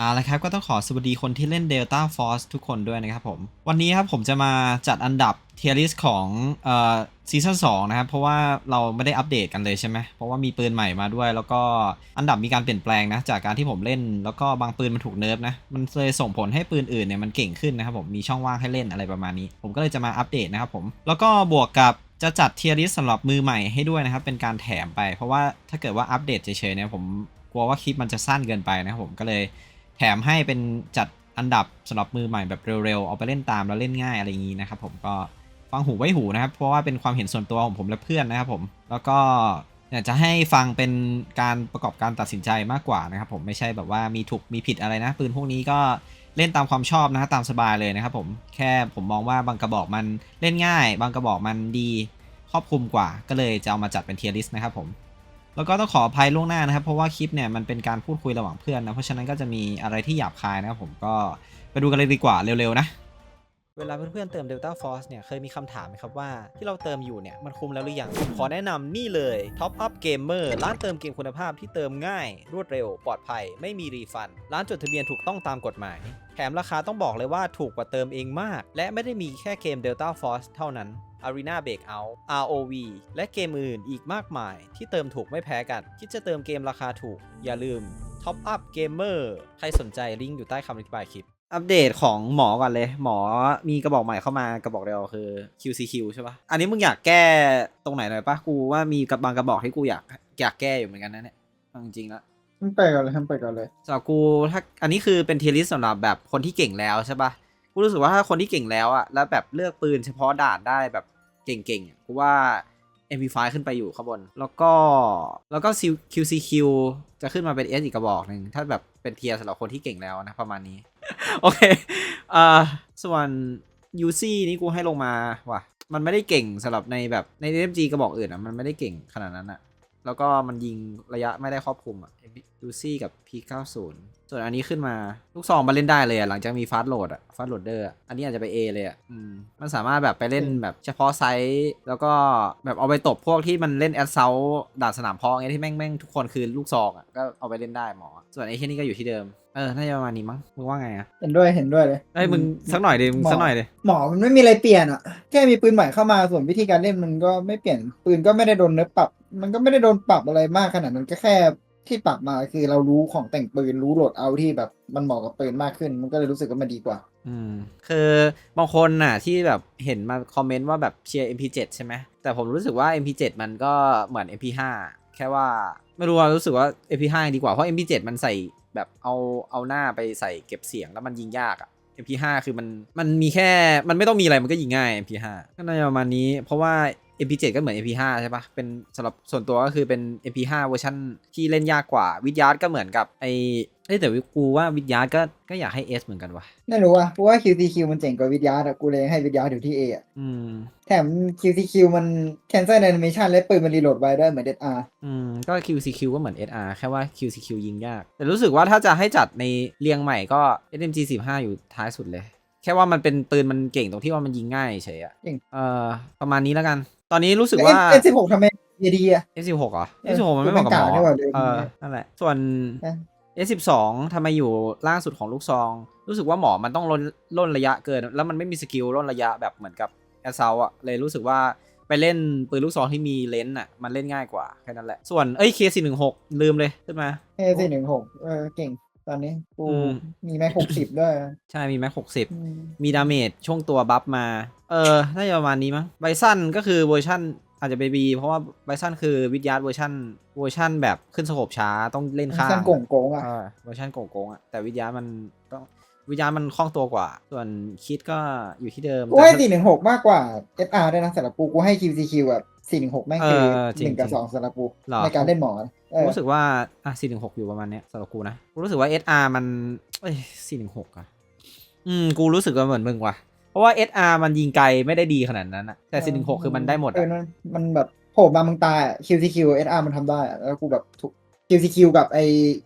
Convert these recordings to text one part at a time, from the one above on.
เอาละครับก็ต้องขอสวัสดีคนที่เล่น Delta Force ทุกคนด้วยนะครับผม วันนี้ครับผมจะมาจัดอันดับเทียริสของเอ่อซีซั่น2นะครับ เพราะว่าเราไม่ได้อัปเดตกันเลยใช่ไหมเพราะว่ามีปืนใหม่มาด้วย แล้วก็อันดับมีการเปลี่ยนแปลงนะ จากการที่ผมเล่น แล้วก็บางปืนมันถูกเนิร์ฟนะ มันเลยส่งผลให้ปืนอื่นเนี่ยมันเก่งขึ้นนะครับผมมีช่องว่างให้เล่นอะไรประมาณนี้ ผมก็เลยจะมาอัปเดตนะครับผมแล้วก็บวกกับจะจัดเทียริสสำหรับมือใหม่ให้ด้วยนะครับเป็นการแถมไป เพราะว่าถ้าเกิดว่าอัปเดตเฉยๆเนี่ยผมกลัวว่าคลิปมันจะสั้นเกินไปนะครับผมก็เลย แถมให้เป็นจัดอันดับสำหรับมือใหม่แบบเร็วๆ เอาไปเล่นตามแล้วเล่นง่ายอะไรอย่างนี้นะครับผมก็ฟังหูไว้หูนะครับ เพราะว่าเป็นความเห็นส่วนตัวของผมและเพื่อนนะครับผม แล้วก็อยากจะให้ฟังเป็นการประกอบการตัดสินใจมากกว่านะครับผมไม่ใช่แบบว่ามีถูกมีผิดอะไรนะ ปืนพวกนี้ก็เล่นตามความชอบนะฮะตามสบายเลยนะครับผมแค่ผมมองว่าบางกระบอกมันเล่นง่าย บางกระบอกมันดีครอบคลุมกว่า ก็เลยจะเอามาจัดเป็นเทียร์ลิสต์นะครับผม แล้วก็ต้องขออภัยล่วงหน้านะครับ เพราะว่าคลิปเนี่ยมันเป็นการพูดคุยระหว่างเพื่อนนะเพราะฉะนั้นก็จะมีอะไรที่หยาบคายนะครับผมก็ไปดูกันเลยดีกว่าเร็วๆนะ เวลาเพื่อนๆเติม Delta Force เนี่ยเคยมีคำถามไหมครับว่าที่เราเติมอยู่เนี่ยมันคุ้มแล้วหรือยังผมขอแนะนำนี่เลย Top Up Gamer ร้านเติมเกมคุณภาพที่เติมง่าย รวดเร็ว ปลอดภัย ไม่มีรีฟัน ร้านจดทะเบียนถูกต้องตามกฎหมาย แถมราคาต้องบอกเลยว่าถูกกว่าเติมเองมาก และไม่ได้มีแค่เกม Delta Force เท่านั้น Arena Breakout ROV และเกมอื่นอีกมากมาย ที่เติมถูกไม่แพ้กัน คิดจะเติมเกมราคาถูก อย่าลืม Top Up Gamer ใครสนใจลิงก์อยู่ใต้คำอธิบายคลิป อัปเดตของหมอก่อนเลย หมอมีกระบอกใหม่เข้ามากระบอกเดียวคือ QCQ ใช่ปะอันนี้มึงอยากแก้ตรงไหนหน่อยปะกูว่ามีกับบางกระบอกที่กูอยากอยากแก้อยู่เหมือนกันนะเนี่ยเอาจริงๆแล้ว ทำไปก่อนเลยทำไปก่อนเลย สำหรับกูถ้าอันนี้คือเป็นเทียริสสำหรับแบบคนที่เก่งแล้วใช่ปะ กูรู้สึกว่าถ้าคนที่เก่งแล้วอะแล้วแบบเลือกปืนเฉพาะด่านได้แบบเก่งๆอะกูว่า MP5 ขึ้นไปอยู่ข้างบน แล้วก็แล้วก็ QCQ จะขึ้นมาเป็น S อีกกระบอกหนึ่งถ้าแบบเป็นเทียร์สำหรับคนที่เก่งแล้วนะประมาณนี้ โอเคอ่าส่วน UC นี่กูให้ลงมาว่ะ มันไม่ได้เก่งสำหรับในแบบใน MG กระบอกอื่นอะมันไม่ได้เก่งขนาดนั้นอะแล้วก็มันยิงระยะไม่ได้ครอบคลุมอะ ดูซี่กับ P90 ส่วนอันนี้ขึ้นมา ลูกซองมาเล่นได้เลยอะหลังจากมีฟาสโหลดอะฟาสโหลดเดอร์อันนี้อาจจะไป A เลยอะอืมมันสามารถแบบไปเล่นแบบเฉพาะไซส์ แล้วก็แบบเอาไปตบพวกที่มันเล่นแอดเซลด่านสนามเพาะไงที่แม่งแม่งทุกคนคือลูกซองอะก็เอาไปเล่นได้หมอ ส่วนไอ้แค่นี้ก็อยู่ที่เดิม เออ น่าจะประมาณนี้มั้ง มึงว่าไงอะเห็นด้วยเห็นด้วยเลยเอ้ยมึงสักหน่อยดิ มึงสักหน่อยดิ หมอมันไม่มีอะไรเปลี่ยนอะแค่มีปืนใหม่เข้ามาส่วนวิธีการเล่นมันก็ไม่เปลี่ยนปืนก็ไม่ได้โดนเนื้อปรับ มันก็ไม่ได้โดนปรับอะไรมากขนาดนั้นก็แค่ ที่ปรับมาคือเรารู้ของแต่งปืนรู้โหลดเอาที่แบบมันเหมาะกับปืนมากขึ้น มันก็เลยรู้สึกว่ามันดีกว่า อืมคือบางคนน่ะที่แบบเห็นมาคอมเมนต์ว่าแบบเชียร์ MP7 ใช่ไหมแต่ผมรู้สึกว่า MP7 มันก็เหมือน MP5 แค่ว่าไม่รู้ว่ารู้สึกว่า MP5 ดีกว่าเพราะ MP7 มันใส่แบบเอาเอาหน้าไปใส่เก็บเสียงแล้วมันยิงยากอะ MP5 คือมันมันมีแค่มันไม่ต้องมีอะไรมันก็ยิงง่าย MP5 ก็น่าจะประมาณนี้ เพราะว่า MP7 ก็เหมือน MP5 ใช่ปะเป็นสำหรับส่วนตัวก็คือเป็น MP5 เวอร์ชันที่เล่นยากกว่า วิดยาร์ดก็เหมือนกับไอเอ้ยแต่กูว่าวิดยาร์ดก็ก็อยากให้ S เหมือนกันว่ะไม่รู้อะเพราะว่า QCQ มันเจ๋งกว่าวิทยาอะกูเลยให้วิทยาอยู่ที่ A อะอืมแถม QCQ มัน cancel animation และปืนมันรีโหลดไว้ได้เหมือน DSR อืมก็ QCQ ก็เหมือน SR แค่ว่า QCQ ยิงยาก แต่รู้สึกว่าถ้าจะให้จัดในเรียงใหม่ก็ SMG 15อยู่ท้ายสุดเลย แค่ว่ามันเป็นปืนมันเก่งตรงที่ว่ามันยิงง่ายเฉยอะจริงเอ่อประมาณนี้แล้วกัน ตอนนี้รู้สึกว่า เอสิบหกทำไมดีอะ S16 เหรอเออ S16 มันไม่เหมาะกับหมอกูเป็นกากนี่หว่าเลยเออนั่นแหละ ส่วนเออ S12 ทำไมอยู่ล่างสุดของลูกซอง รู้สึกว่าหมอมันต้องลดล่นระยะเกิน แล้วมันไม่มีสกิลล่นระยะแบบเหมือนกับแอสเซลอะเลยรู้สึกว่าไปเล่นปืนลูกซองที่มีเลนส์อะมันเล่นง่ายกว่าแค่นั้นแหละ ส่วนเอ้ย K416 ลืมเลยขึ้นมา เอสี่หนึ่งหกเออเก่ง ตอนนี้กูอืม มีแม็กหกสิบด้วยใช่มีแม็กหกสิบ อืมมีดาเมจช่วงตัวบัฟมา เออ น่าจะประมาณนี้มั้ง ไบซันก็คือเวอร์ชันอาจจะไปบีเพราะว่าไบซันคือวิดยาร์ดเวอร์ชันเวอร์ชันแบบขึ้นสโคปช้าต้องเล่นข้างสั้นโกงโกงอะ เออเวอร์ชันโกงๆอะแต่วิดยาร์ดมันต้องวิดยาร์ดมันคล่องตัวกว่า ส่วนคิดก็อยู่ที่เดิมกูให้แต่สี่หนึ่งหกมากกว่า SR ด้วยนะสำหรับกูกูให้ QCQ แบบ สี่หนึ่งหกแม่งคือเออจริงหนึ่งกับจริงสองสำหรับกูหรอในการเล่นหมอเออรู้สึกว่าอะสี่หนึ่งหกอยู่ประมาณเนี้ยสำหรับกูนะกูรู้สึกว่า SR มันเอ้ยสี่หนึ่งหกอะอืมกูรู้สึกว่าเหมือนมึงว่ะเพราะว่า SR มันยิงไกลไม่ได้ดีขนาดนั้นอะแต่สี่หนึ่งหกคือมันได้หมดเอออะมันมันแบบโผล่มามึงตายอะ QCQ SR มันทำได้อะแล้วกูแบบถูก QCQ กับไอ้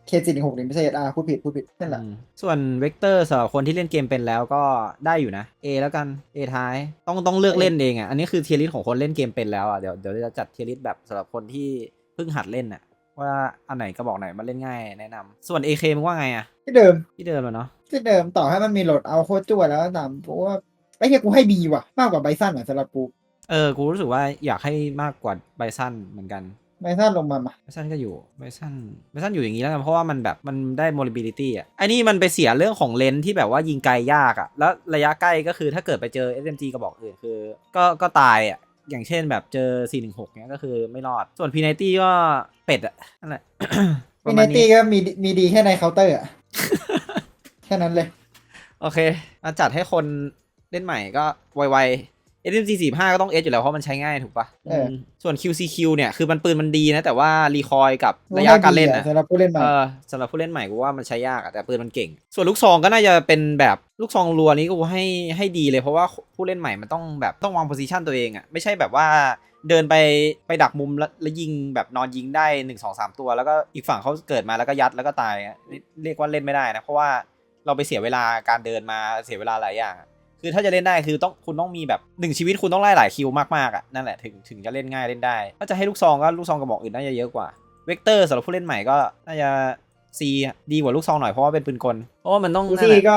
K416 นี่ไม่ใช่ SR พูดผิดพูดผิดนั่นแหละ อืมส่วนเวกเตอร์สำหรับคนที่เล่นเกมเป็นแล้วก็ได้อยู่นะ A แล้วกัน A ท้ายต้องต้องเลือกเล่นเองอะอันนี้คือเทียริสของคนเล่นเกมเป็นแล้วอะเดี๋ยวเดี๋ยวจะจัดเทียริสแบบสำหรับคนที่เพิ่งหัดเล่นอะว่าอันไหนกระบอกไหนมันเล่นง่ายแนะนำส่วน AK มึงว่าไงอะที่เดิมที่เดิมเลยเนาะที่เดิมต่อให้มันมีโหลดเอาโคตรจั่วแล้วก็ตามเพราะว่าไอ้เหี้ยกูให้บีว่ะ มากกว่าไบซันอะสำหรับกู เออกูรู้สึกว่าอยากให้มากกว่าไบซันเหมือนกัน ไบซันลงมามาไบซันก็อยู่ไบซันไบซันอยู่อย่างนี้แล้วกันเพราะว่ามันแบบมันได้ mobility อะไอ้นี่มันไปเสียเรื่องของเลนส์ที่แบบว่ายิงไกลยากอะ แล้วระยะใกล้ก็คือถ้าเกิดไปเจอ SMG กระบอกอื่นคือ ก็ก็ตายอะอย่างเช่นแบบเจอ 416เนี้ยก็คือไม่รอด ส่วน p ี n นตี้ก็เป็ดอะนั่นแหละปมิระนมาณตี้นี้ก็มีมีดีแค่ในเคาน์เตอร์อะแค่นั้นเลย โอเคมาจัดให้คนเล่นใหม่ก็ไวๆ SMG 45ก็ต้อง S อยู่แล้วเพราะมันใช้ง่ายถูกปะเอออื มส่วน QCQ เนี่ยคือมันปืนมันดีนะ แต่ว่ารีคอยกับระยะการเล่นให้อะบีสำหรับผู้เล่นใหม่ เออสำหรับผู้เล่นใหม่กูว่ามันใช้ยากอะแต่ปืนมันเก่ง ส่วนลูกซองก็น่าจะเป็นแบบลูกซองรัวนี้กูให้ให้ดีเลยเพราะว่าผู้เล่นใหม่มันต้องแบบต้องวางโพซิชันตัวเองอะไม่ใช่แบบว่าเดินไปไปดักมุมแล้วแล้วยิงแบบนอนยิงได้หนึ่งสองสามตัว แล้วก็อีกฝั่งเขาเกิดมาแล้วก็ยัดแล้วก็ตายอะเรียกว่าเล่นไม่ได้นะเพราะว่าเราไปเสียเวลาการเดินมาเสียเวลาหลายอย่างอะ คือถ้าจะเล่นได้คือต้องคุณต้องมีแบบหนึ่งชีวิตคุณต้องไล่หลายคิวมากๆอะนั่นแหละถึงถึงจะเล่นง่ายเล่นได้ ถ้าจะให้ลูกซองก็ลูกซองกระบอกอื่นน่าจะเยอะกว่าเวกเตอร์สำหรับผู้เล่นใหม่ก็น่าจะ C ดีกว่าลูกซองหน่อยเพราะว่าเป็นปืนกลเพราะว่ามันต้องอูนั่นซี่แหละก็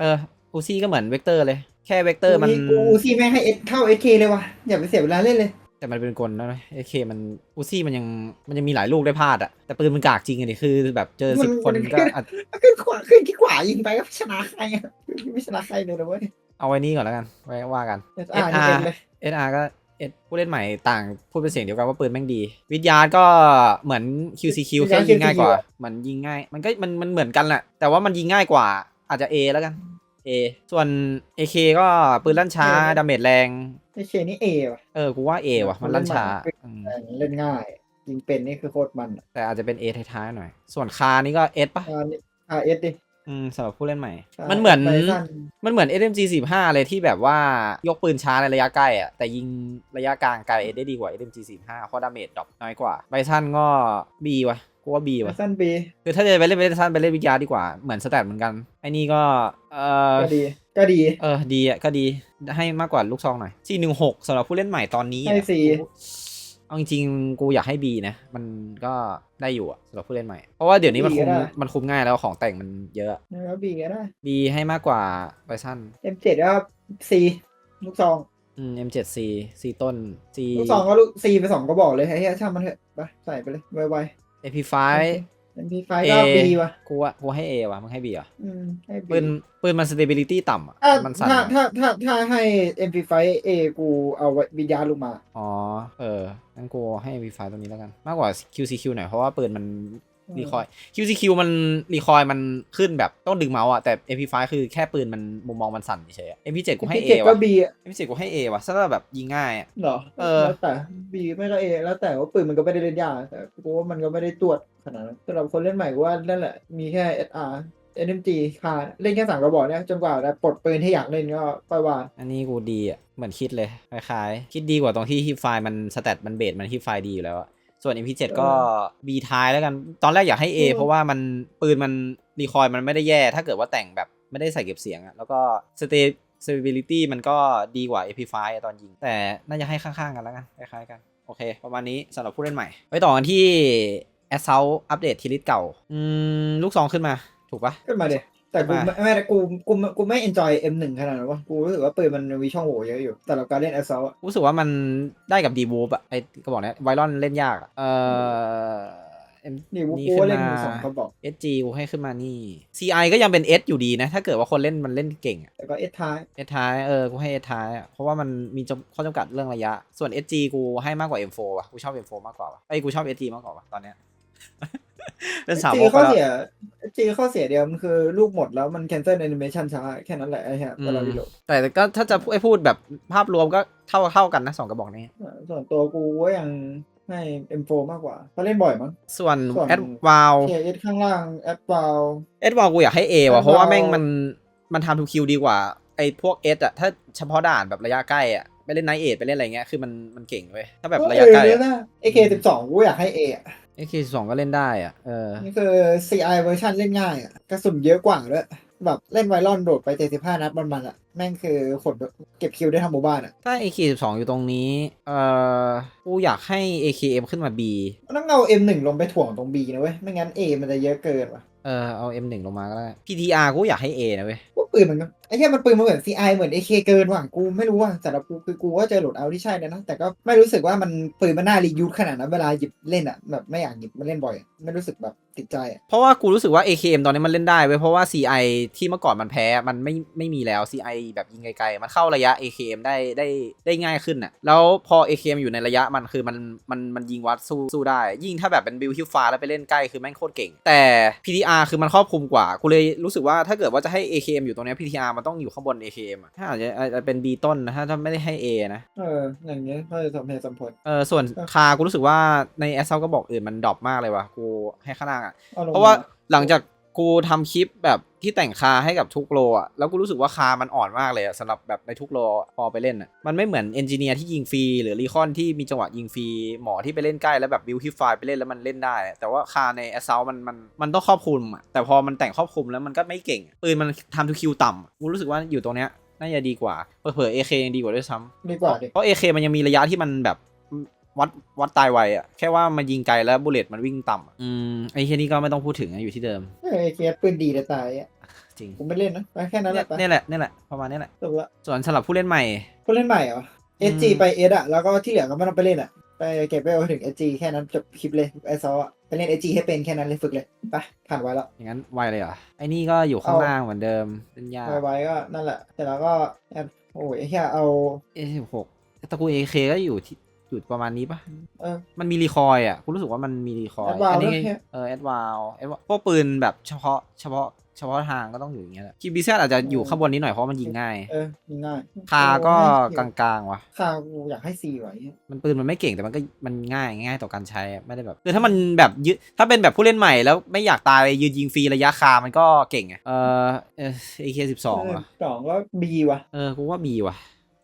เอออูซี่ก็เหมือนเวกเตอร์เลยแค่เวกเตอร์มันอูซี่แม่งให้เอเข้าเอเคเลยว่ะอย่าไปเสียเวลาเล่นเลย แต่มันเป็นกลนะเอเคมันอูซี่มันยังมันยังมีหลายลูกได้พลาดอะแต่ปืนมันกากจริงอะดิคือแบบเจอมันสิบคนมันก็อาจขึ้นขวาขึ้นที่ขวายิงไปก็ชนะใครอะไม่ชนะใครเลยนะเว้ยเอาไว้นี่ก่อนแล้วกันไว้ว่ากันเอสอาร์นี่เองเลย SR ก็เอผู้เล่นใหม่ต่างพูดเป็นเสียงเดียวกันว่าปืนแม่งดี วิทยาก็เหมือน QCQ แค่ยิงง่ายกว่า มันยิงง่าย มันก็มันมันเหมือนกันแหละแต่ว่ามันยิงง่ายกว่า อาจจะ A แล้วกัน A ส่วน AK ก็ปืนลั่นช้าดาเมจแรง ไอเคนี่เอว่ะเออ กูว่า A ว่ะ มันลั่นช้าอืมเล่นง่าย ยิงเป็นนี่คือโคตรมันอะแต่อาจจะเป็น A ท้ายๆหน่อย ส่วนคานี่ก็ S ป่ะ อ่านี่อาเอสดิอืมสำหรับผู้เล่นใหม่อ่ามันเหมือนไบซันมันเหมือน SMG 45 เลยที่แบบว่ายกปืนช้าในระยะใกล้อะแต่ยิงระยะกลางไกลได้ดีกว่า SMG 45เพราะดาเมจดรอปน้อยกว่าไบซันก็ B ว่ะ กูว่า B ไบว่ะซันบีคือถ้าจะไปเล่นไบซันไปเล่นวิทยาดีกว่าเหมือนสแตทเหมือนกันไอ้นี่ก็เออก็ดี ก็ดี เออดีอะก็ดีให้มากกว่าลูกซองหน่อย416สำหรับผู้เล่นใหม่ตอนนี้อะให้ C กูเอาจริงๆกูอยากให้ B นะมันก็ได้อยู่อะสำหรับผู้เล่นใหม่เพราะว่าเดี๋ยวนี้มันคุมก็ได้มันคุมง่ายแล้วของแต่งมันเยอะแล้วบีก็ได้ B ให้มากกว่าไบซัน M7 ก็ C ลูกซองอืม M7C C ต้น C ลูกซองก็ลูก C ไปสองก็บอกเลยไอ้เหี้ยช่างมันเถอะไปใส่ไปเลยไว AP5 ๆ MP5 ก็ A B ว่ะกูว่ากูให้ A ว่ะมึงให้ B เหรออืมให้ B ปืนปืนมัน stability ต่ำอะถ้ามันสั่นถ้าอะถ้าถ้าถ้าให้ MP5 A กูเอาไว้วิญญาณลงมา อ๋อ เอองั้นกูให้ MP5 ตัวนี้แล้วกัน มากกว่า QCQ หน่อย เพราะว่าปืนมันอืม รีคอย QCQ มันรีคอยมันขึ้นแบบต้องดึงเมาส์อะแต่ MP5 คือแค่ปืนมันมุมมองมันสั่นเฉยๆอะ MP7 กูให้ A เจ็ดก็ว่ะ B อะ MP7 กูให้ A ว่ะถ้าแบบยิงง่ายอะ เหรอเออ แล้วแต่ B ไม่ก็ A แล้วแต่ว่าปืนมันก็ไม่ได้เล่นยากแต่กูว่ามันก็ไม่ได้ตรวจขนาดนั้นสำหรับคนเล่นใหม่กูว่านั่นแหละมีแค่ SR NMG คาเล่นแค่สามกระบอกเนี่ยจนกว่าจะปลดปืนที่อยากเล่นก็ค่อยว่า อันนี้กูดีอะเหมือนคิดเลยคล้ายๆคิดดีกว่าตรงที่ฮิปไฟล์มันสแตทมันเบสมันฮิปไฟล์ดีอยู่แล้วอะ ส่วน MP7 ก็ B ท้ายแล้วกัน ตอนแรกอยากให้ A เออเพราะว่ามันปืนมันรีคอยมันไม่ได้แย่ ถ้าเกิดว่าแต่งแบบไม่ได้ใส่เก็บเสียงอะแล้วก็ stay stability มันก็ดีกว่า AP5 อะตอนยิง แต่น่าจะให้ข้างๆกันแล้วกันคล้ายๆกัน โอเค ประมาณนี้สำหรับผู้เล่นใหม่ ไปต่อกันที่ Assault อัปเดตทีลิสเก่า อืม ลูกซองขึ้นมา ถูกปะขึ้นมาเดย แต่กูมาไม่ไม่กูกูกูไม่ enjoy M1 ขนาดนั้นวะกูรู้สึกว่าปืนมันมีช่องโหว่เยอะอยู่แต่เราการเล่น assault อะรู้สึกว่ามันได้กับดีบูบอะไอกระบอกเนี้ยไวรอนเล่นยากอะเอ่อ M นี่กูนี่กูขึ้นเล่นมาสองกระบอก SG กูให้ขึ้นมานี่ CI ก็ยังเป็น S อยู่ดีนะ ถ้าเกิดว่าคนเล่นมันเล่นเก่งอะแต่ก็ S ท้าย S ท้ายเออกูให้ S ท้ายอะเพราะว่ามันมีจำข้อจำกัดเรื่องระยะ ส่วน SG กูให้มากกว่า M4 ว่ะกูชอบ M4 มากกว่าว่ะไอ้ยกูชอบ SG มากกว่าว่ะตอนเนี้ย เป็นสาวจีกข้อแล้วเสียจีข้อเสียเดียวมันคือลูกหมดแล้วมัน cancel animation ช้าแค่นั้นแหละไอ้เหี้ยเวลาอืมรีโหลดแต่ก็ถ้าจะให้พูดแบบภาพรวมก็เท่าเท่ากันนะสองกระบอกนี้อ่าส่วนตัวกูก็ยังให้ M4 มากกว่าเพราะเล่นบ่อยมั้งส่วนส่วนแอดวาว KS ข้างล่างแอดวาลเอสวาวกูอยากให้ A ว่ะ Adval เพราะว่าแม่งมันมันทำทูคิวดีกว่าไอ้พวก S อะถ้าเฉพาะด่านแบบระยะใกล้อะไปเล่นไนท์เอทไปเล่นอะไรเงี้ยคือมันมันเก่งเว้ยถ้าแบบระยะใกล้เอออะนะ AK12 กูอยากให้ A อะ AK สองก็เล่นได้อะเออนี่คือ CI เวอร์ชันเล่นง่ายอะกระสุนเยอะกว่าด้วยแบบเล่นไวรอนโดดไป75นัดมันๆอะ แม่งคือขนแบบเก็บคิวได้ทั้งหมู่บ้านอะ ถ้า AK12 อยู่ตรงนี้ เอ่อ กูอยากให้ AKM ขึ้นมา B มันต้องเอา M1 ลงไปถ่วงตรง B นะเว้ย ไม่งั้น A มันจะเยอะเกินว่ะ เออเอา M1 ลงมาก็ได้ PTR กูอยากให้ A นะเว้ยว่าปืนมันก็ ไอ้แค่มันปืนมันเหมือน CI เหมือน AK เกินว่ะกูไม่รู้ว่ะสำหรับกูคือกูว่าเจอโหลดเอาที่ใช่เลยนะ แต่ก็ไม่รู้สึกว่ามันปืนมันน่ารียูสขนาดนั้นเวลาหยิบเล่นอะแบบไม่อยากหยิบมาเล่นบ่อยอะไม่รู้สึกแบบติดใจอะเพราะว่ากูรู้สึกว่า AKM ตอนนี้มันเล่นได้เว้ยเพราะว่า CI ที่เมื่อก่อนมันแพ้มันไม่ไม่มีแล้ว CI แบบยิงไกลๆ มันเข้าระยะ AKM ได้ได้ได้ง่ายขึ้นน่ะแล้วพอ AKM อยู่ในระยะมันคือมันมันมันยิงวัดสู้สู้ได้ ยิ่งถ้าแบบเป็นบิลฮิวฟ้าแล้วไปเล่นใกล้คือแม่งโคตรเก่ง แต่ PTR คือมันครอบคลุมกว่ากูเลยรู้สึกว่าถ้าเกิดว่าจะให้ AKM อยู่ตรงเนี้ย PTR มันต้องอยู่ข้างบน AKM อะถ้าอาจจะอาจจะเป็น B ต้นนะถ้าถ้าไม่ได้ให้ A นะ เออ อย่างเงี้ยก็จะสมเหตุสมผล เออส่วนเออคากูรู้สึกว่าในแอสเซลก็บอกอื่นมันดรอปมากเลยว่ะกูให้ข้างล่างอะอลงเพราะว่ามาหลังจาก กูทำคลิปแบบที่แต่งคาให้กับทุกโลอะ แล้วกูรู้สึกว่าคามันอ่อนมากเลยอะสำหรับแบบในทุกโลพอไปเล่นอะ มันไม่เหมือนเอนจิเนียร์ที่ยิงฟรีหรือรีคอนที่มีจังหวะยิงฟรี หมอที่ไปเล่นใกล้แล้วแบบบิวฮิฟไฟไปเล่นแล้วมันเล่นได้ แต่ว่าคาในแอสเซลมันมันมันต้องครอบคลุมอะ แต่พอมันแต่งครอบคลุมแล้วมันก็ไม่เก่ง ปืนมันทำทูคิวต่ำกูรู้สึกว่าอยู่ตรงเนี้ยน่าจะดีกว่า เผลอเอเคยังดีกว่าด้วยซ้ำดีกว่าดิเพราะ AK มันยังมีระยะที่มันแบบ วัดวัดตายไวอะแค่ว่ามันยิงไกลแล้วบุลเลตมันวิ่งต่ำอะอืมไอ้แค่นี้ก็ไม่ต้องพูดถึงอะอยู่ที่เดิม เออไอ้เคสปืนดีแต่ตายอะจริงกูไม่เล่นนะไปแค่นั้นแหเนี่ยละไปเนี่ยแหละเนี่ยแหละประมาณนี้แหละจบละส่วนสำหรับผู้เล่นใหม่ ผู้เล่นใหม่เหรออืม SG ไป S อะแล้วก็ที่เหลือก็ไม่ต้องไปเล่นอะไปเก็บไปเอาถึง SG แค่นั้นจบคลิปเลยไอซออะไปเล่น SG ให้เป็นแค่นั้นเลยฝึกเลยไปผ่านไว้แล้ว อย่างนั้นไวเลยเหรอไอ้นี่ก็อยู่ข้างเอาล่างเหมือนเดิมเป็นยากไว้ไว้ก็นั่นแหละแต่แล้วก็แอดโอ้ยไอ้แค่เอาเอสิบหกตระกูล AK ก็อยู่ที่ อยู่ประมาณนี้ปะเออ มันมีรีคอยล์อะกูรู้สึกว่ามันมีรีคอยล์ Advance อันี้ด้วยแค่ เออแอดวาวแอดวาพวกปืนแบบเฉพาะเฉพาะเฉพาะทางก็ต้องอยู่อย่างเงี้ยแหละคิบีเซอาจจะอยู่ข้างบนนี้หน่อยเพราะมันยิงง่าย เออยิงง่ายคาก็โอ้กให้ลางๆว่ะ คากูอยากให้ C ไว้มันปืนมันไม่เก่งแต่มันก็มันง่ายง่ายต่อการใช้อะไม่ได้แบบคือถ้ามันแบบยืดถ้าเป็นแบบผู้เล่นใหม่แล้วไม่อยากตายยืนยิงฟรีระยะคามันก็เก่งไงเออเอเอเคสิบสองอะสองก็ B ว่ะเออกูว่าบีว่ะ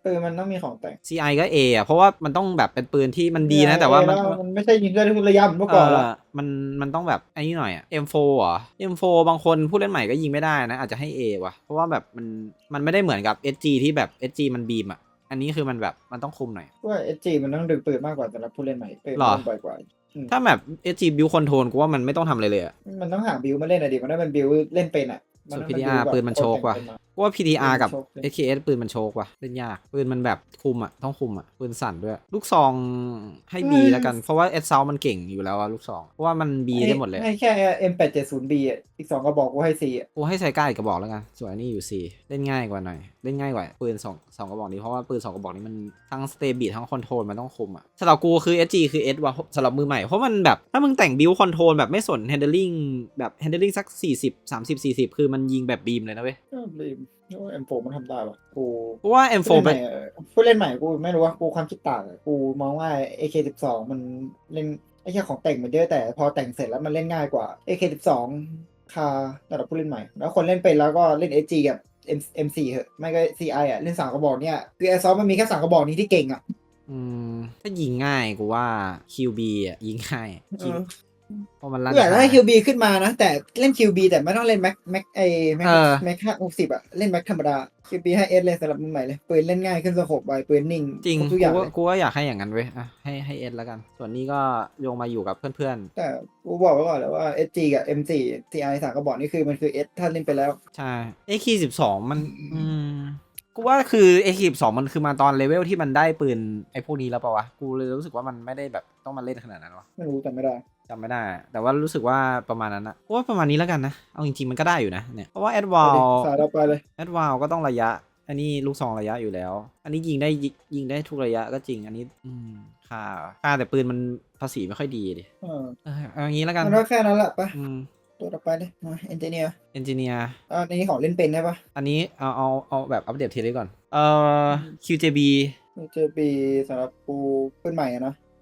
ปืนมันต้องมีของแต่ง CI ก็ A อะเพราะว่ามันต้องแบบเป็นปืนที่มันดีนะ แต่ว่ามันแล้วมันไม่ใช่ยิงได้ทุกระยะเหมือนเมื่อก่อนละเออมันมันต้องแบบไอ้นี่หน่อยอะ M4 เหรอ M4 บางคนผู้เล่นใหม่ก็ยิงไม่ได้นะ อาจจะให้ A ว่ะเพราะว่าแบบมันมันไม่ได้เหมือนกับ SG ที่แบบ SG มันบีมอะอันนี้คือมันแบบมันต้องคุมหน่อย ว่า SG มันต้องดึงปืนมากกว่าสำหรับผู้เล่นใหม่ปืนหรอ มันบ่อยกว่าถ้าแบบ SG บิวคอนโทรลกูว่ามันไม่ต้องทำอะไรเลยอะ มันต้องหาบิวมาเล่นอะดิมันต้องเป็นบิวเล่นเป็นอะมันต้องส่วนเป็น PDR บิวแบบปืนมันโชกว่ะคแต่งเป็นมา กูว่า PTR กับปืนมันโชคเลย SKS ปืนมันโชกว่ะเล่นยาก ปืนมันแบบคุมอะ ต้องคุมอะ ปืนสั่นด้วย ลูกซองให้ B แล้วกัน เพราะว่า S ซามันเก่งอยู่แล้วอะลูกซอง เพราะว่ามัน B ได้หมดเลยให้แค่ M870B อะอีกสองก็บอกกูให้ C อะกูให้ไซก้าอีกกระบอกแล้วกัน ส่วนอันนี้อยู่ C เล่นง่ายกว่าหน่อย เล่นง่ายกว่าปืนสองสองกระบอกนี้ เพราะว่าปืนสองกระบอกนี้มันทั้งสเตบิทั้งคอนโทรลมันต้องคุมอะสำหรับกูคือ SG คือ S ว่ะสำหรับมือใหม่ เพราะมันแบบถ้ามึงแต่งบิวคอนโทรลแบบไม่สน handling แบบ handling สัก40 30 40 คือมันยิงแบบบีมเลยนะเว้ยก็ลืมว่า M4 มันทำได้ปะกูกูว่า M4 ผู้เป็เล่นนใหม่อะผู้เล่นใหม่กูไม่รู้ว่ากูความคิดต่างอะกูมองว่า AK12 มันเล่นไอ้แค่ของแต่งมันเยอะแต่พอแต่งเสร็จแล้วมันเล่นง่ายกว่า AK12 คาสำหรับผู้เล่นใหม่ แล้วคนเล่นเป็นแล้วก็เล่น SG กับ M M4 เหอะไม่ก็ CI อะเล่นสามกระบอกเนี่ยคือ Airsoft มันมีแค่สามกระบอกนี้ที่เก่งอะ อืมถ้ายิงง่ายกูว่า QB อะยิงง่ายเออ เพราะมันลั่นกูอยากได้ช้า QB ขึ้นมานะ แต่เล่น QB แต่ไม่ต้องเล่นแม็กแม็กไอแม็กเออ แม็กห้าหกสิบอะเล่นแม็กธรรมดา QB ให้ S เลยสำหรับมือใหม่เลยปืนเล่นง่ายขึ้นสโคบไวปืนนิ่งจริงคบทุกอย่างกูเลก็ยกูก็อยากให้อย่างนั้นเว้ยอะให้ให้ S แล้วกัน ส่วนนี้ก็โยงมาอยู่กับเพื่อนแต่กูบอกไว้ก่อนเลยว่า SG กับ M4 TI สามกระบอกนี่คือมันคือ S ถ้าเล่นไปแล้ว ๆ ใช่ AK สิบสองมัน อืม กูว่าคือ AK สิบสองมันคือมาตอนเลเวลที่มันได้ปืนไอ้พวกนี้แล้วปะวะ กูเลยรู้สึกว่ามันไม่ได้แบบต้องมาเล่นขนาดนั้นวะ ไม่รู้จำไม่ได้ จำไม่ได้ แต่ว่ารู้สึกว่าประมาณนั้นนะกูว่าประมาณนี้แล้วกันนะ เอาจริงๆมันก็ได้อยู่นะเนี่ย เพราะว่าแอดวาเอาลดิสายเราไปเลย แอดวาลก็ต้องระยะ อันนี้ลูกซองระยะอยู่แล้ว อันนี้ยิงได้ยิยิงได้ทุกระยะก็จริง อันนี้อืมค่าค่าแต่ปืนมันภาษีไม่ค่อยดีดิเออเออเอาอย่างนี้แล้วกันมันก็แค่นั้นแหละไปอืมตัวต่อไปเลยมาเอนจิเนียร์เอนจิเนียร์อันนี้ของเล่นเป็นใช่ปะอันนี้เอาเอาเอาแบบอัปเดตทีเลยก่อน เอ่อ QJB เจอปีสำหรับกูปืนใหม่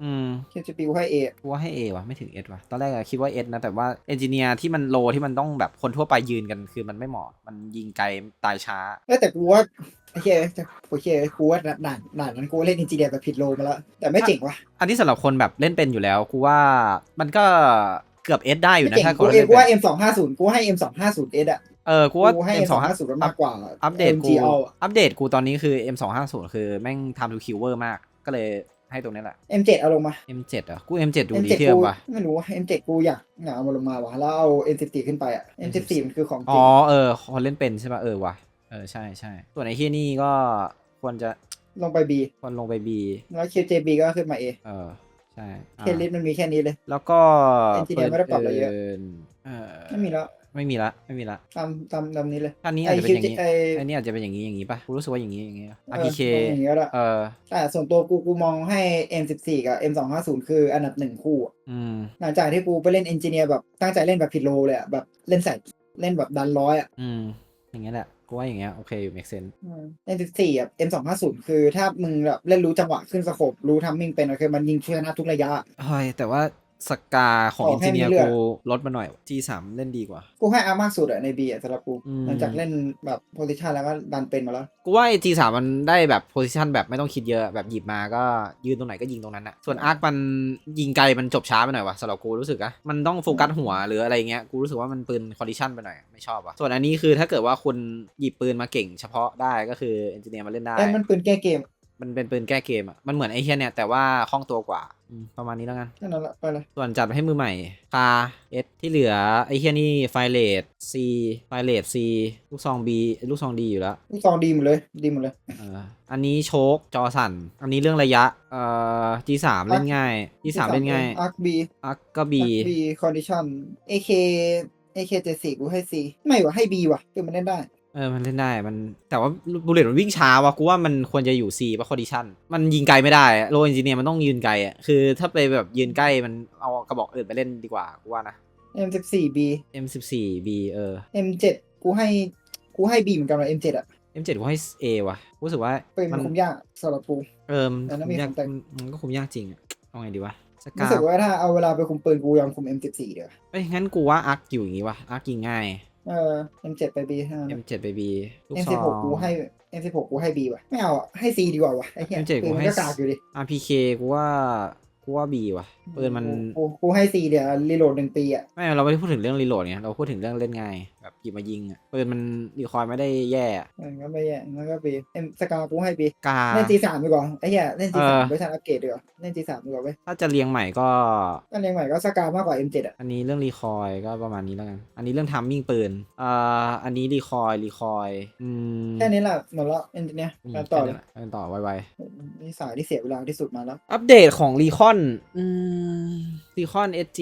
อะเนาะอืม QJB กูให้ A กูว่าให้ A ว่ะไม่ถึง S ว่ะตอนแรกอะคิดว่า S นะ แต่ว่าเอนจิเนียร์ที่มันโลที่มันต้องแบบคนทั่วไปยืนกันคือมันไม่เหมาะ มันยิงไกลตายช้า เอ้ยแต่กูว่าโอเคโอเคกูว่าด่านด่านด่านนั้นกูเล่นอินจิเนียร์แบบผิดโลมาแล้ว แต่ไม่เจ๋งว่ะอันที่สำหรับคนแบบเล่นเป็นอยู่แล้วกูว่ามันก็เกือบ S ได้อยู่ไม่นะเจ๋งถ้าคกูนเอเล่งนกูเป็ว่าน M สองห้าศูนย์กูให้ M สองห้าศูนย์เอสอะเออกูว่า กูให้ M สองห้า250มันมากกว่าอัปเดตกู MGL อะอัปเดตกูตอนนี้คือ M สองห้าศูนย์คือแม่ง time to kill เวอร์มาก ก็เลย ให้ตรงนี้แหละ M7 เอาลงมา M7 อะกู M7 ดูดี M7 เทียมกูว่ะ ไม่รู้ว่า M7 กูอยากอยากเอามาลงมาว่ะแล้วเอา M14 ขึ้นไปอะ M14 มันคือของจอ๋ริองเออคนเล่นเป็นใช่ป่ะเออว่ะเออใช่ใช่ส่วนไอ้เฮียนี่ก็ควรจะลงไป B ควรลงไป B แล้ว QJB ก็ขึ้นมา A เออใช่อ่าเคลิสมันมีแค่นี้เลย แล้วก็ Engineer ไม่ได้ปรับอะไรเยอะนเออไม่มีแล้ว ไม่มีละ ไม่มีละตามตามตามนี้เลย อันนี้ไออาจจะเป็นอย่าง QJ นี้ ไออันนี้อาจจะเป็นอย่างนี้อย่างนี้ป่ะกูรู้สึกว่าอย่างนี้อย่างนี้เออ RPK อย่างเงี้ยแหละเออแต่ส่วนตัวกูกูมองให้ M14 กับ M250 คืออันดับหนึ่งคู่อะอืมหลังจากที่กูไปเล่นเอนจิเนียร์แบบตั้งใจเล่นแบบผิดโลเลยอะแบบเล่นใส่เล่นแบบดันร้อยอะอืมอย่างเงี้ยแหละกูว่าอย่างเงี้ยโอเค make sense เอ็มสิบสี่อะ M250 คือถ้ามึงแบบเล่นรู้จังหวะขึ้นสโคปรู้ทัมมิ่งเป็นอะคือมันยิงชนะทุกระยะ เฮ้ยแต่ว่า สกาของขออินให้จิเนียมีร์เลือด กูลดมาหน่อย G3 เล่นดีกว่า กูให้อามากสุดอะใน B อะสำหรับกูอืม หลังจากเล่นแบบโพซิชันแล้วก็ดันเป็นมาแล้ว กูว่าไอ้ G3 มันได้แบบโพซิชันแบบไม่ต้องคิดเยอะแบบหยิบมาก็ยืนตรงไหนก็ยิงตรงนั้นอะส่วนอาร์คมันยิงไกลมันจบช้าไปหน่อยวะสำหรับกูรู้สึกอะมันต้องโฟกัสหัวหรืออะไรเงี้ยกูรู้สึกว่ามันปืนคอนดิชันไปหน่อยไม่ชอบอะส่วนอันนี้คือถ้าเกิดว่าคุณหยิบปืนมาเก่งเฉพาะได้ก็คือเอนจิเนียร์มาเล่นได้ แต่มันปืนแก้เกม มันเป็นปืนแก้เกมอะมันเหมือนไอ้เฮียเนี่ยแต่ว่าคล่องตัวกว่า อืมประมาณนี้แล้วกันนั่นแหละไปเลยส่วนจัดให้มือใหม่คาเอสที่เหลือ ไอ้เฮียนี่ไฟเลตซีไฟเลตซีลูกซองบีลูกซองดีอยู่แล้ว ลูกซองดีหมดเลย ดีหมดเลย เอออันนี้โชคจอสั่น อันนี้เรื่องระยะ เอ่อ G3 เล่นง่าย G3 เล่นง่ายอาร์คบีอักก็บีบีคอนดิชัน AK AK เจ็ดสี่กูให้ C ไม่ว่ะให้ B ว่ะคือมันเล่นได้ เออ มันเล่นได้ มัน แต่ว่าบูเลตมันวิ่งช้าวะกูว่ามันควรจะอยู่ C ป่ะคอดิชันมันยิงไกลไม่ได้โลเอนจิเนียร์มันต้องยืนไกลอะ คือถ้าไปแบบยืนใกล้ มันเอากระบอกอื่นไปเล่นดีกว่า กูว่านะ M14B M14B เออ M7 กูให้ กูให้ B เหมือนกันว่ะ M7 อะ M7 กูให้ A ว่ะรู้สึกว่าปืนมันคุมยากสำหรับกู เออมันแต่นั่นคุมีมยากของแต่งมันก็คุมยากจริงอะเอาไงดีวะสการู้สึกว่าถ้าเอาเวลาไปคุมปืนกูยอมคุม M14 เดี๋ยวาเอ้ยงั้นกูว่าอาร์คอยู่อย่างงี้วะอาร์คยิงง่าย เออ M7 ไป B ห้า M7 ไป B ลูกซ M16 อง กูให้ M16 กูให้ B ว่ะ ไม่เอาอะให้ C ดีกว่าว่ะไอ้เหี้ย M7 ปืนมันกูให้ก็กากอยู่ดิ RPK กูว่ากูว่า B ว่ะปืนมัน กูกูให้ C เดี๋ยวรีโหลดหนึ่งปีอะ ไม่ เราไม่ได้พูดถึงเรื่องรีโหลดไงเราพูดถึงเรื่องเล่นง่าย แบบหยิบมายิงอะปืนมันรีคอยล์ไม่ได้แย่อะมันก็ไม่แย่มันก็ B เอ็มสกากูให้ B กา เล่น G3 ดีกว่าไอ้เหี้ยเล่นเอ G3 อเวอร์ชันอัปเกรดดีกว่าเล่น G3 ดีกว่าเว้ยถ้าจะเรียงใหม่ก็ก็เรียงใหม่ก็สกามากกว่า M7 อะอันนี้เรื่องรีคอยล์ก็ประมาณนี้แล้วกัน อันนี้เรื่องทัมมิ่งปืนอ่าอันนี้รีคอยล์รีคอยล์อืมแค่นี้แหละหมดแล้วเอ็นจิเนียร์อืมการต่อเลยแค่นั้นแหละไปต่อไวนี่สายที่เสียเวลาที่สุดมาแล้ว ๆอัปเดตของรีคอนอืม รีคอน SG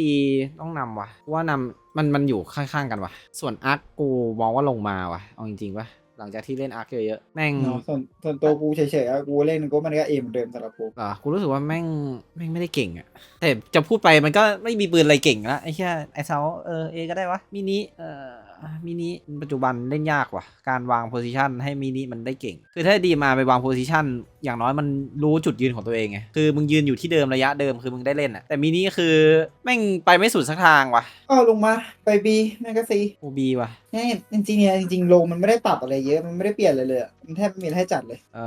ต้องนำว่ะว่านำมันมันอยู่ข้างๆกันว่ะส่วนอาร์คกูมองว่าลงมาว่ะเอาจริงๆว่ะหลังจากที่เล่นอาร์คเยอะๆแม่งเนาะส่วนส่วนตัวกูเฉยๆอะกูเล่นก็มันก็เอเหมอนเดิมสำหรับกูอะกูรู้สึกว่าแม่งแม่งไม่ได้เก่งอะแต่จะพูดไปมันก็ไม่มีปืนอะไรเก่งละไอ้แค่ไอ้เซาเออเอก็ได้วะมินิเอ่อ มินิปัจจุบันเล่นยากว่ะ การวางโพซิชันให้มินิมันได้เก่ง คือถ้าดีมาไปวางโพซิชันอย่างน้อยมันรู้จุดยืนของตัวเองไง คือมึงยืนอยู่ที่เดิมระยะเดิมคือมึงได้เล่นอะแต่มินิคือแม่งไปไม่สุดสักทางว่ะอ้าวลงมาไปบีแม่งก็ซีโอบีว่ะแง่จริงๆเนี่ยจริงๆโลมันไม่ได้ปรับอะไรเยอะมันไม่ได้เปลี่ยนอะไรเลยอะมันแทบไม่มีอะไรให้จัดเลยเอ่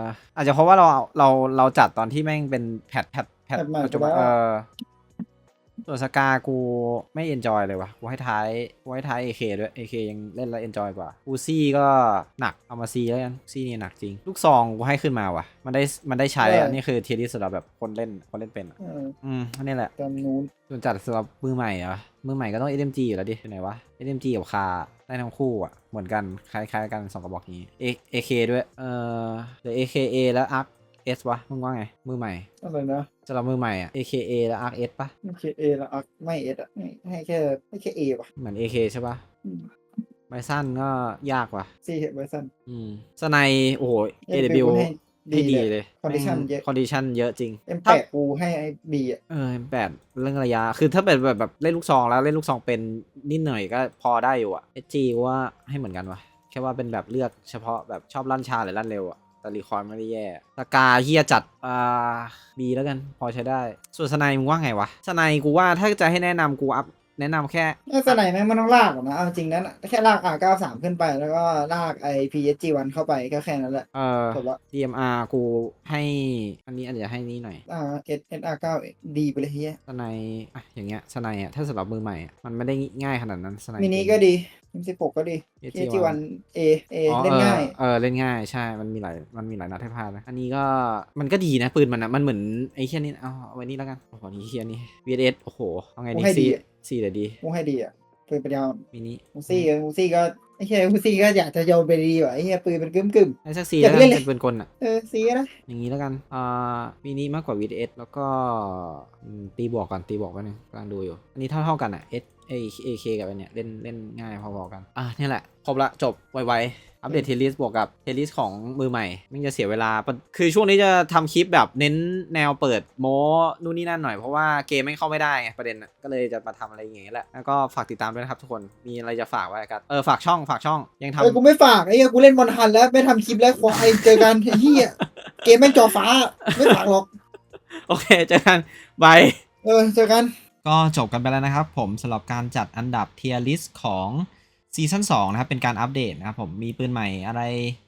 ออาจจะเพราะว่าเราเราเราจัดตอนที่แม่งเป็นแพทแพทแพทแพทใหม่ปัจจุบันไปแล้วเออ ส่วนสกากูไม่เอนจอยเลยว่ะกูให้ท้ายกูให้ท้าย AK ด้วย AK ยังเล่นแล้วเอนจอยกว่าอูซี่ก็หนักเอามาซีแล้วกันซี่นี่หนักจริง ลูกซองกูให้ขึ้นมาว่ะมันได้มันได้ใช้อันนี้คือเทียร์ที่สำหรับแบบคนเล่นคนเล่นเป็นอะเอออืมอันนี้แหละ ตามนู้นส่วนจัดสำหรับมือใหม่เหรอมือใหม่ก็ต้อง SMG อยู่แล้วดิอยู่ไหนวะ SMG กับคาได้ทั้งคู่อะ เหมือนกันคล้ายๆกันสองกระบอกนี้ A AK ด้วย เออเหลือ AKA แล้ว Arc S วะ มึงว่าไง มือใหม่ อะไรนะ สำหรับมือใหม่อะ AKA แล้ว Arc S ปะโอเคเอแล้วอักไม่เอสอะให้ให้แค่ให้แค่เอว่ะเหมือน AK ใช่ปะอืมไบสั้นก็ยากว่ะ ซีเห็นไว้สั้นอืมสไนโอ้โห AW AW ให้ให้ดีเลยเลย condition เยอะ คอนดิชันเยอะจริง เอ็มถ้าแปดกูให้ไอ้บีอะเออแปดเรื่องระยะ คือถ้าเป็นแบบแบบเล่นลูกซองแล้วเล่นลูกซองเป็นนิดหน่อยก็พอได้อยู่อะเอจีว่าให้เหมือนกันวะแค่ว่าเป็นแบบเลือกเฉพาะแบบชอบลั่นชาหรือลั่นเร็วอะ แต่รีคอยไม่ได้แย่สกาเฮียจัด อ่าบีแล้วกัน พอใช้ได้ ส่วนสไนมึงว่าไงวะสไนกูว่าถ้าจะให้แนะนำกูอัพแนะนำแค่ไอ้สไนแม่งมันต้องลากหรอกนะเอาจริงนั้นอะแค่ลาก R93 ขึ้นไปแล้วก็ลากไอ้ PSG1 เข้าไปก็แค่นั้นแหละเอ่อ จบละ DMR กูให้อันนี้อาจจะให้นี้หน่อย อ่า S SR9 ดีไปเลยเฮียสไนอะอย่างเงี้ยสไนอะถ้าสำหรับมือใหม่อะมันไม่ได้ง่ายขนาดนั้นสไนมินิก็ดี M16 ก็ดี AG1 AG1 A A อ๋อเล่นง่ายเออเออเล่นง่ายใช่ มันมีหลายมันมีหลายนัดให้พลาดนะ อันนี้ก็มันก็ดีนะปืนมันนะมันเหมือนไอ้เคียนี่เอาเอาไว้นี่แล้วกันโอ้โหนี่เคียนี่ VS โอ้โหเอาไงดีโอ้ให้ดีซีอะซีเดี๋ยวดีมุ้งให้ดีอะปืนปัญญามินิมูซี่มูซี่ก็ไอ้เหี้ยมูซี่ก็อยากจะโยนไปดีว่ะไอ้เหี้ยปืนมันกึ้มกึ่มไอ้สักซีอยาแล้กวกัเล่นนเลยเป็นปืนกลอะๆเออซีก็นะอย่างนี้แล้วกันอ่ามินิมากกว่า VS แล้วก็อืมตีบวกก่อนตีบวกกันนึงกำลังดูอยู่ อันนี้เท่าเท่าๆกันอะ S A A K กับอันเนี้ยเล่นเล่นง่ายพอๆกัน อะนี่แหละ ครบละจบไวๆ อัปเดตเทลิสบวกกับเทลิสของมือใหม่มันจะเสียเวลา คือช่วงนี้จะทำคลิปแบบเน้นแนวเปิดโม้นู่นนี่นั่นหน่อย เพราะว่าเกมไม่เข้าไม่ได้ไงประเด็นอะก็เลยจะมาทำอะไรอย่างเงี้ยแหละ แล้วก็ฝากติดตามด้วยนะครับทุกคนมีอะไรจะฝากไว้กันเออฝากช่องฝากช่องยังทำเออกูไม่ฝากไอ้เหี้ยกูเล่นมอนฮันแล้วไม่ทำคลิปแล้วควายเจอกันไอ้เหี้ยเกมแม่งจอฟ้าไม่ฝากหรอกโอเคเจอกันบายเออเจอกัน ก็จบกันไปแล้วนะครับผมสำหรับการจัดอันดับเทียร์ลิสต์ของซีซั่น2นะครับเป็นการอัปเดตนะครับผมมีปืนใหม่อะไร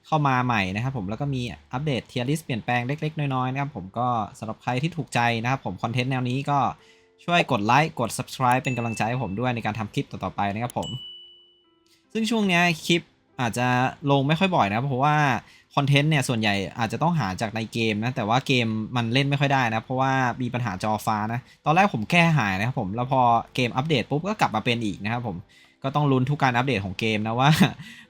เข้ามาใหม่นะครับผมแล้วก็มีอัปเดตเทียร์ลิสต์เปลี่ยนแปลงเล็ก ๆ น้อยๆนะครับผมก็สำหรับใครที่ถูกใจนะครับผมคอนเทนต์แนวนี้ก็ช่วยกดไลค์กด subscribe เป็นกำลังใจให้ผมด้วยในการทำคลิปต่อๆไปนะครับผม ซึ่งช่วงเนี้ยคลิป อาจจะลงไม่ค่อยบ่อยนะเพราะว่าคอนเทนต์เนี่ยส่วนใหญ่อาจจะต้องหาจากในเกมนะแต่ว่าเกมมันเล่นไม่ค่อยได้นะ เพราะว่ามีปัญหาจอฟ้านะ ตอนแรกผมแก้หายนะครับผมแล้วพอเกมอัปเดตปุ๊บก็กลับมาเป็นอีกนะครับผมก็ต้องลุ้นทุกการอัปเดตของเกมนะว่า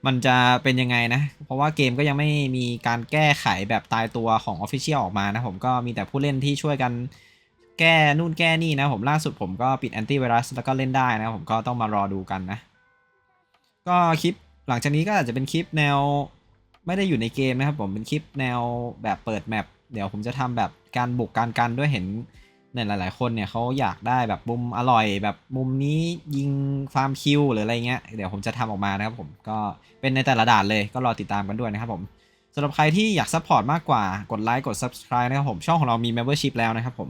มันจะเป็นยังไงนะ เพราะว่าเกมก็ยังไม่มีการแก้ไขแบบตายตัวของ Official ออกมานะผมก็มีแต่ผู้เล่นที่ช่วยกันแก้นู่นแก้นี่นะผมล่าสุดผมก็ปิดแอนตี้ไวรัสแล้วก็เล่นได้นะผมก็ต้องมารอดูกันนะ ก็คลิป หลังจากนี้ก็อาจจะเป็นคลิปแนวไม่ได้อยู่ในเกมนะครับผมเป็นคลิปแนวแบบเปิดแมปเดี๋ยวผมจะทำแบบการบุกการกันด้วยเห็นเนี่ยหลาย ๆ คนเนี่ยเขาอยากได้แบบมุมอร่อย แบบมุมนี้ยิงฟาร์มคิวหรืออะไรเงี้ยเดี๋ยวผมจะทำออกมานะครับผมก็เป็นในแต่ละด่านเลยก็รอติดตามกันด้วยนะครับผมสำหรับใครที่อยากซัพพอร์ตมากกว่ากดไลค์กด subscribe นะครับผมช่องของเรามี membership แล้วนะครับผม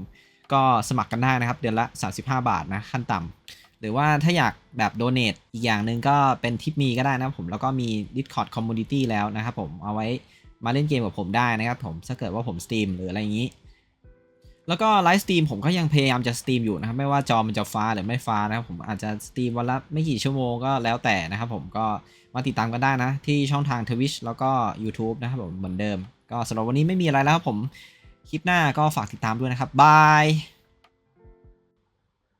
ก็สมัครกันได้นะครับ เดือนละ 35 บาทนะขั้นต่ำ หรือว่าถ้าอยากแบบโดเน a อีกอย่างหนึ่งก็เป็นทิปมีก็ได้นะครับผมแล้วก็มี Discord Community แล้วนะครับผมเอาไว้มาเล่นเกมกับผมได้นะครับผมถ้าเกิดว่าผมสตรีมหรืออะไรอย่างนี้ แล้วก็ไลฟ์สตรีมผมก็ยังพยายามจะสตรีมอยู่นะครับไม่ว่าจอมันจะฟ้าหรือไม่ฟ้านะครับผมอาจจะสตรีมวันละไม่กี่ชั่วโมงก็แล้วแต่นะครับผมก็มาติดตามกันได้นะ ที่ช่องทาง Twitch แล้วก็ YouTube นะครับผมเหมือนเดิม ก็สำหรับวันนี้ไม่มีอะไรแล้วครับผมคลิปหน้าก็ฝากติดตามด้วยนะครับบาย